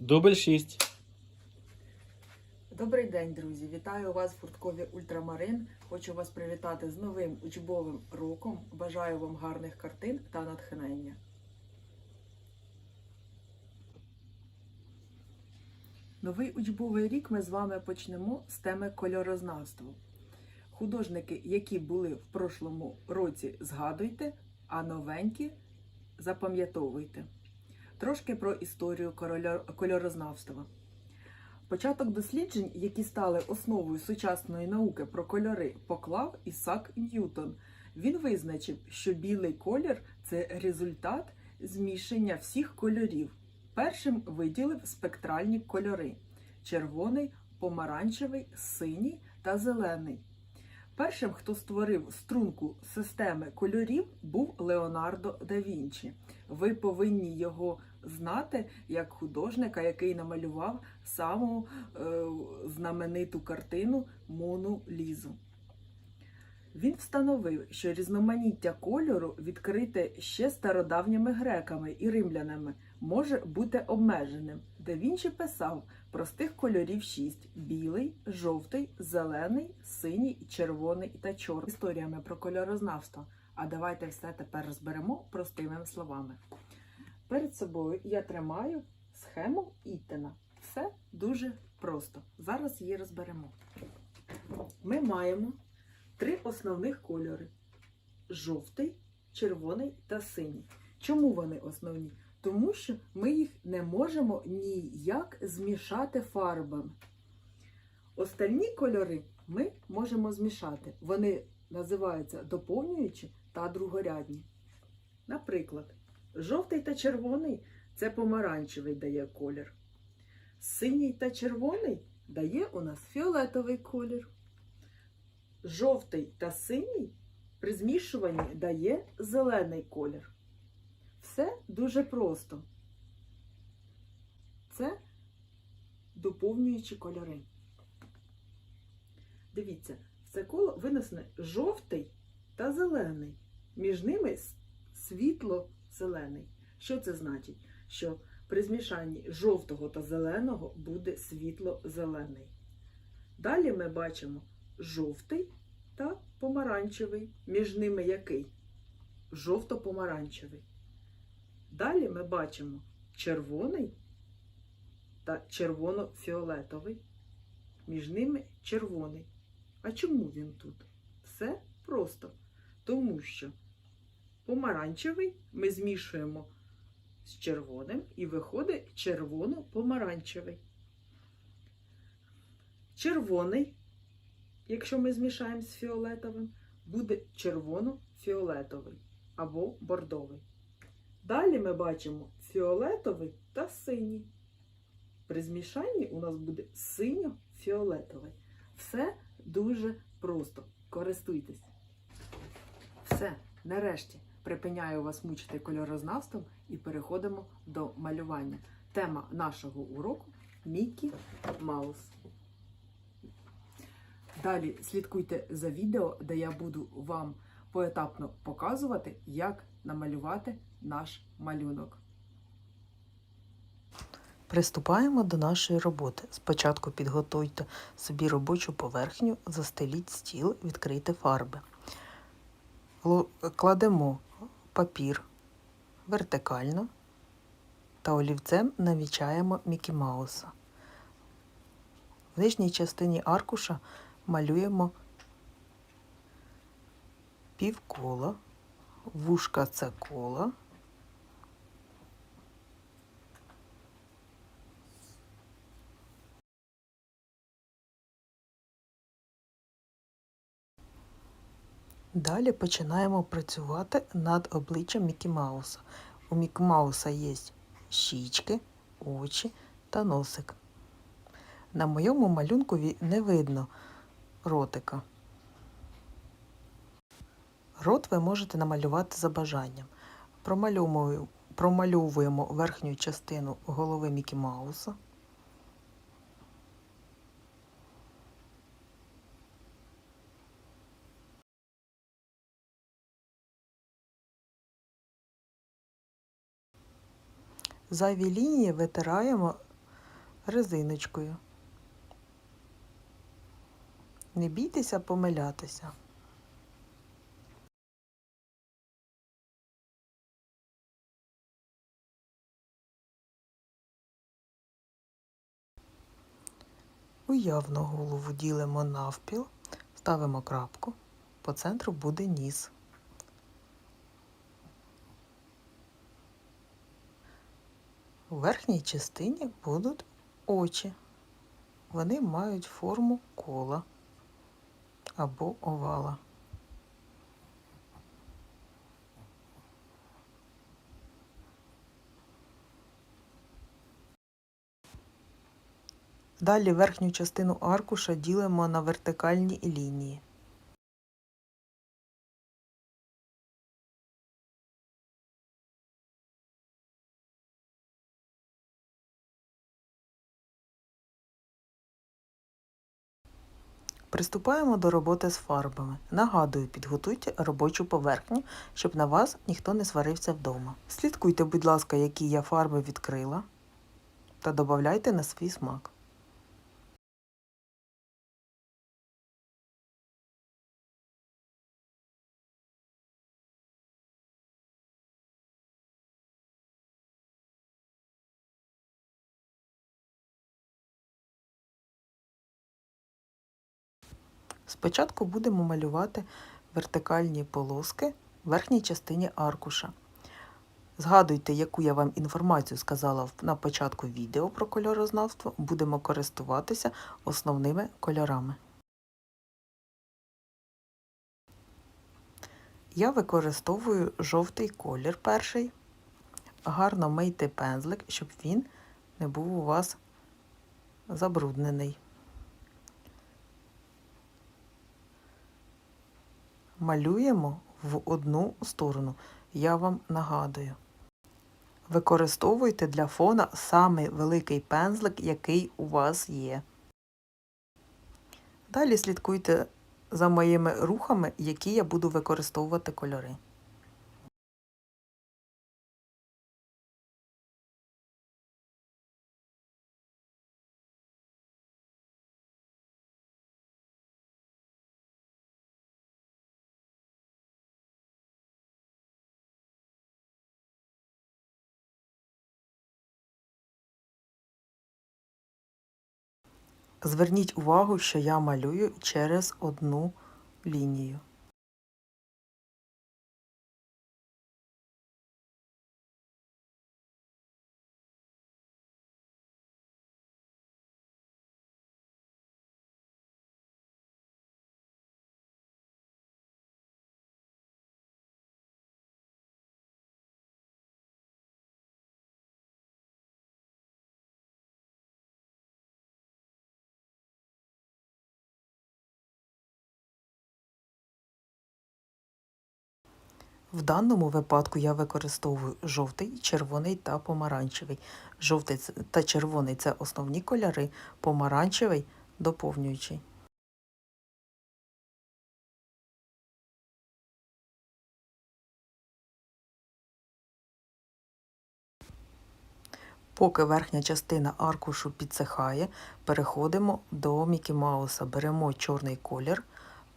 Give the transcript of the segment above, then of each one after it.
Дубль 6. Добрий день, друзі! Вітаю вас в фурткові Ультрамарин. Хочу вас привітати з новим учбовим роком. Бажаю вам гарних картин та натхнення. Новий учбовий рік ми з вами почнемо з теми кольорознавства. Художники, які були в прошлому році, згадуйте, а новенькі запам'ятовуйте. Трошки про історію кольорознавства. Початок досліджень, які стали основою сучасної науки про кольори, поклав Ісак Ньютон. Він визначив, що білий колір це результат змішання всіх кольорів. Першим виділив спектральні кольори: червоний, помаранчевий, синій та зелений. Першим, хто створив струнку системи кольорів, був Леонардо да Вінчі. Ви повинні його знати як художника, який намалював саму е, знамениту картину Мону Лізу. Він встановив, що різноманіття кольору, відкрите ще стародавніми греками і римлянами, може бути обмеженим. Да Вінчі писав простих кольорів шість: білий, жовтий, зелений, синій, червоний та чорний. Історіями про кольорознавство. А давайте все тепер розберемо простими словами. Перед собою я тримаю схему Іттена. Все дуже просто. Зараз її розберемо. Ми маємо три основних кольори: жовтий, червоний та синій. Чому вони основні? Тому що ми їх не можемо ніяк змішати фарбами. Остальні кольори ми можемо змішати. Вони називаються доповнюючі та другорядні. Наприклад, жовтий та червоний це помаранчевий дає колір. Синій та червоний дає у нас фіолетовий колір. Жовтий та синій при змішуванні дає зелений колір. Все дуже просто. Це доповнюючі кольори. Дивіться, в це коло винесено жовтий та зелений. Між ними с- світло-зелений. Що це значить? Що при змішанні жовтого та зеленого буде світло-зелений. Далі ми бачимо жовтий та помаранчевий. Між ними який? Жовто-помаранчевий. Далі ми бачимо червоний та червоно-фіолетовий. Між ними червоний. А чому він тут? Все просто. Тому що помаранчевий ми змішуємо з червоним і виходить червоно-помаранчевий. Червоний, якщо ми змішаємо з фіолетовим, буде червоно-фіолетовий або бордовий. Далі ми бачимо фіолетовий та синій. При змішанні у нас буде синьо-фіолетовий. Все дуже просто. Користуйтесь. Все, нарешті припиняю вас мучити кольорознавством і переходимо до малювання. Тема нашого уроку Мікі Маус. Далі слідкуйте за відео, де я буду вам поетапно показувати, як намалювати наш малюнок. Приступаємо до нашої роботи. Спочатку підготуйте собі робочу поверхню, застеліть стіл, відкрийте фарби. Кладемо папір вертикально та олівцем намічаємо Мікі Мауса. В нижній частині аркуша малюємо півкола, вушка це кола. Далі починаємо працювати над обличчям Мікі Мауса. У Мікі Мауса є щічки, очі та носик. На моєму малюнкові не видно ротика. Рот ви можете намалювати за бажанням. Промальовуємо верхню частину голови Мікі Мауса. Зайві лінії витираємо резиночкою. Не бійтеся помилятися. Уявно голову ділимо навпіл, ставимо крапку, по центру буде ніс. У верхній частині будуть очі. Вони мають форму кола або овала. Далі верхню частину аркуша ділимо на вертикальні лінії. Приступаємо до роботи з фарбами. Нагадую, підготуйте робочу поверхню, щоб на вас ніхто не сварився вдома. Слідкуйте, будь ласка, які я фарби відкрила, та додавайте на свій смак. Спочатку будемо малювати вертикальні полоски в верхній частині аркуша. Згадуйте, яку я вам інформацію сказала на початку відео про кольорознавство. Будемо користуватися основними кольорами. Я використовую жовтий колір перший. Гарно мийте пензлик, щоб він не був у вас забруднений. Малюємо в одну сторону. Я вам нагадую. Використовуйте для фона самий великий пензлик, який у вас є. Далі слідкуйте за моїми рухами, які я буду використовувати кольори. Зверніть увагу, що я малюю через одну лінію. В даному випадку я використовую жовтий, червоний та помаранчевий. Жовтий та червоний це основні кольори, помаранчевий доповнюючий. Поки верхня частина аркушу підсихає, переходимо до Мікі Мауса. Беремо чорний колір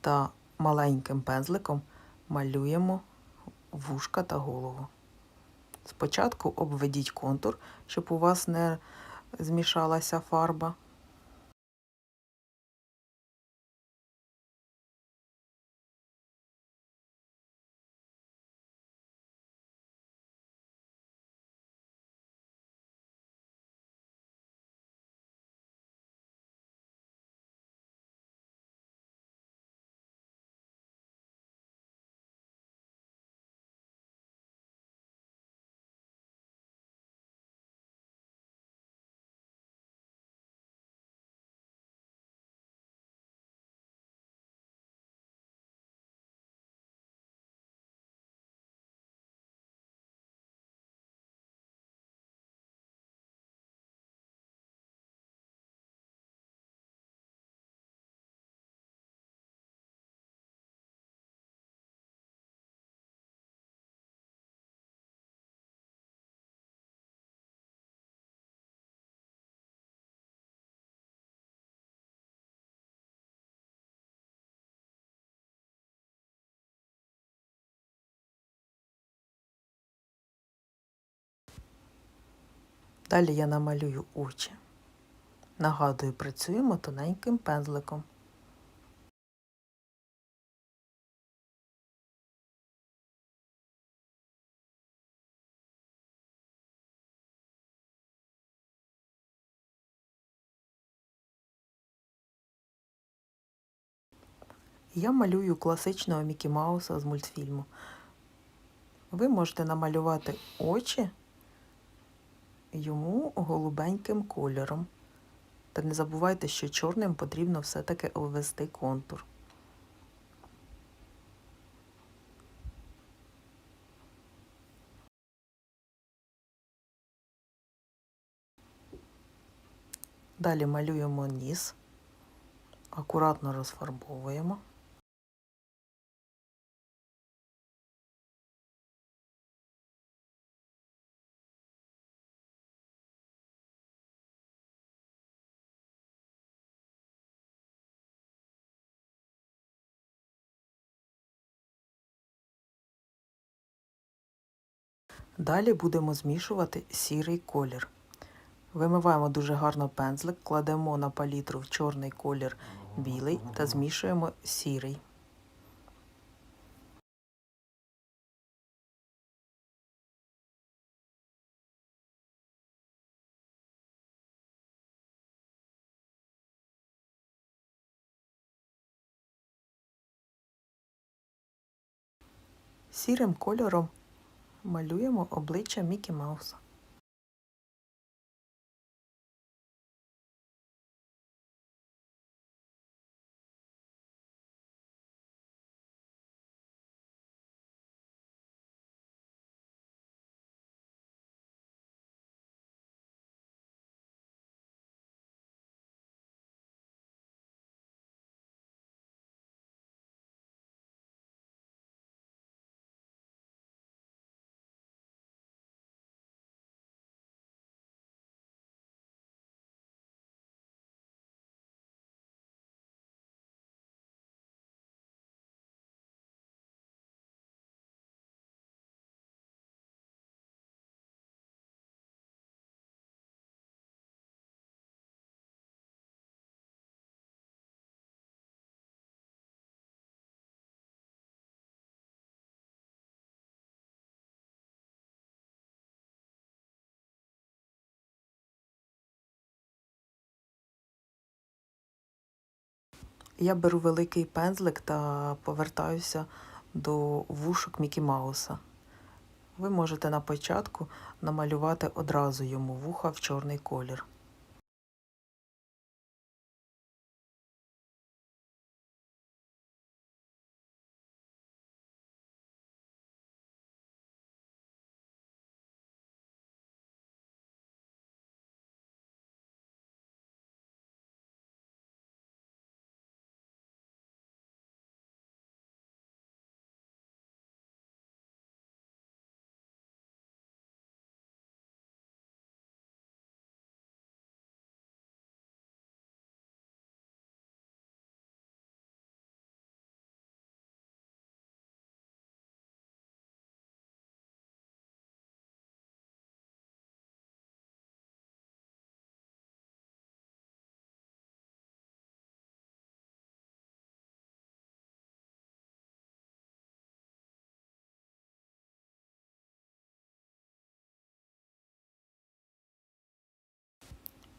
та маленьким пензликом малюємо вушка та голову. Спочатку обведіть контур, щоб у вас не змішалася фарба. Далі я намалюю очі. Нагадую, працюємо тоненьким пензликом. Я малюю класичного Мікі Мауса з мультфільму. Ви можете намалювати очі йому голубеньким кольором. Та не забувайте, що чорним потрібно все-таки обвести контур. Далі малюємо ніс, акуратно розфарбовуємо. Далі будемо змішувати сірий колір. Вимиваємо дуже гарно пензлик, кладемо на палітру в чорний колір білий та змішуємо сірий. Сірим кольором малюємо обличчя Мікі Мауса. Я беру великий пензлик та повертаюся до вушок Мікі Мауса. Ви можете на початку намалювати одразу йому вуха в чорний колір.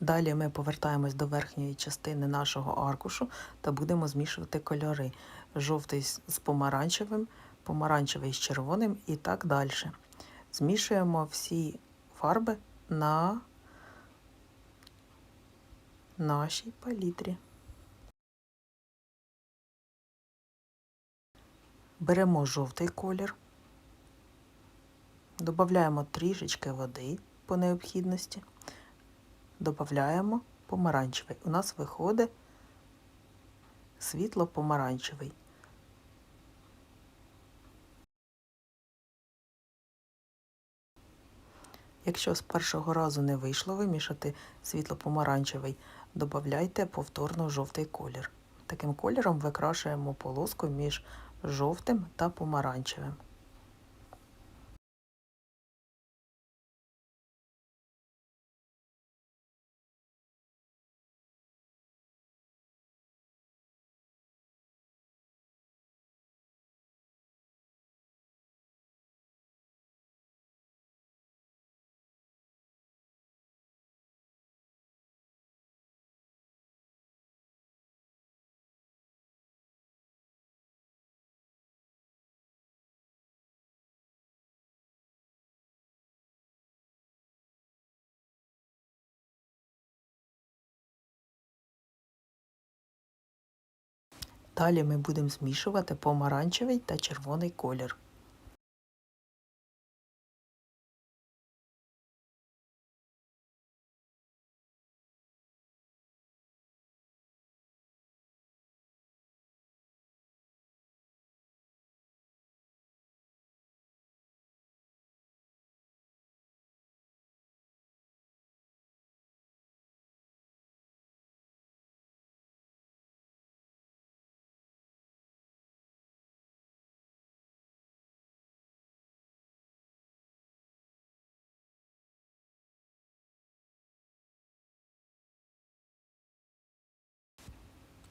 Далі ми повертаємось до верхньої частини нашого аркушу та будемо змішувати кольори. Жовтий з помаранчевим, помаранчевий з червоним і так далі. Змішуємо всі фарби на нашій палітрі. Беремо жовтий колір, додаємо трішечки води по необхідності додаємо помаранчевий. У нас виходить світло помаранчевий. Якщо з першого разу не вийшло вимішати світло-помаранчевий, додайте повторно жовтий колір. Таким кольором викрашуємо полоску між жовтим та помаранчевим. Далі ми будемо змішувати помаранчевий та червоний колір.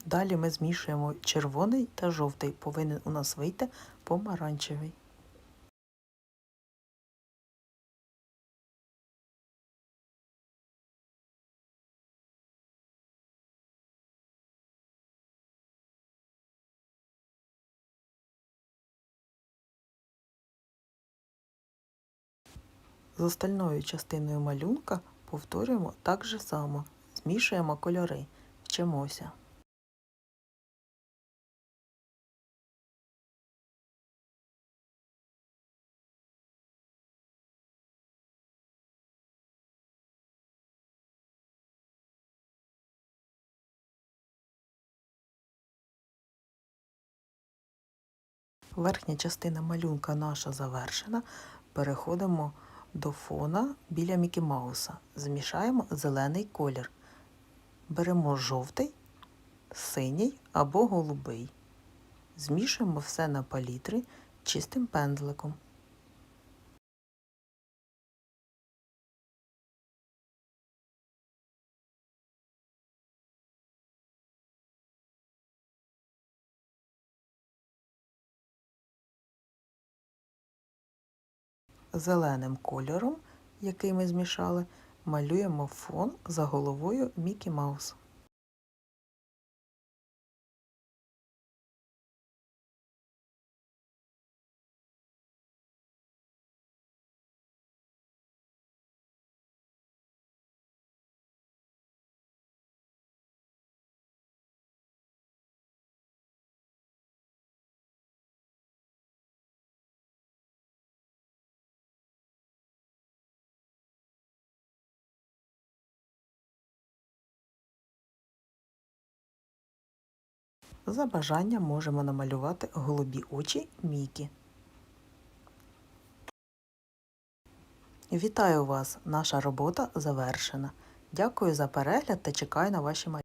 Далі ми змішуємо червоний та жовтий. Повинен у нас вийти помаранчевий. З остальною частиною малюнка повторюємо так же само. Змішуємо кольори. Вчимося. Верхня частина малюнка наша завершена. Переходимо до фона біля Мікі Мауса. Змішаємо зелений колір. Беремо жовтий, синій або голубий. Змішуємо все на палітрі чистим пензликом. Зеленим кольором, який ми змішали, малюємо фон за головою Мікі Маус. За бажанням можемо намалювати голубі очі Мікі. Вітаю вас! Наша робота завершена. Дякую за перегляд та чекаю на ваші малюнки.